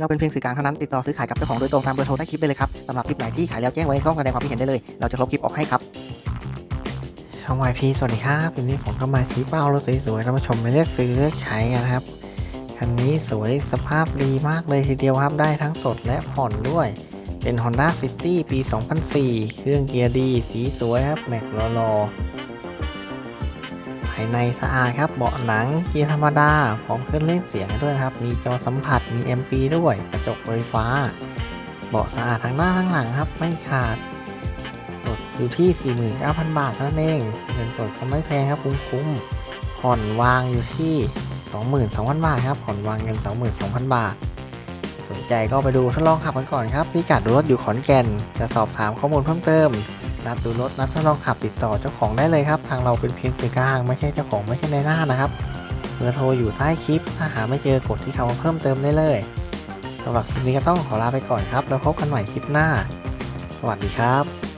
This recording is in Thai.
เราเป็นเพียงสื่อกลางเท่านั้นติดต่อซื้อขายกับเจ้าของโดยตรงตามเบอร์โทรใต้คลิปได้เลยครับสำหรับคลิปไหนที่ขายแล้วแจ้งไว้ในช่องแสดงความคิดเห็นได้เลย เราจะลบคลิปออกให้ครับช่องวายพีสวัสดีครับวันนี้ผมก็มาชี้เป้ารถสวยๆท่านผู้ชมมาเลือกซื้อเลือกใช้กันนะครับคันนี้สวยสภาพดีมากเลยทีเดียวครับได้ทั้งสดและผ่อนด้วย เป็น Honda City ปี 2004 เครื่องเกียร์ดี สีสวยครับแม็กรอรอายในสะอาดครับเบาะหนังเกียร์ธรรมดาพร้อมเครื่องเล่นเสียงด้วยครับ มีจอสัมผัสมี MP ด้วยกระจกไฟฟ้า เบาะสะอาดทั้งหน้าทั้งหลังครับ ไม่ขาดสดอยู่ที่ 49,000 บาทน่านั้นเองเงินสดก็ไม่แพงครับคุ้มๆผ่อนวางอยู่ที่ 22,000 บาทครับผ่อนวางเงิน 22,000 บาทสนใจก็ไปดูทดลองขับกันก่อนครับพี่กัดรถอยู่ขอนแก่น จะสอบถามข้อมูลเพิ่มเติม นัดดูรถนัดทดลองขับติดต่อเจ้าของได้เลยครับ ทางเราเป็นเพียงสื่อกลางไม่ใช่เจ้าของไม่ใช่ในหน้านะครับเบอร์โทรอยู่ใต้คลิป ถ้าหาไม่เจอกดที่คำว่าเพิ่มเติมได้เลยสำหรับคลิปนี้ก็ต้องขอลาไปก่อนครับ แล้วพบกันใหม่คลิปหน้า สวัสดีครับ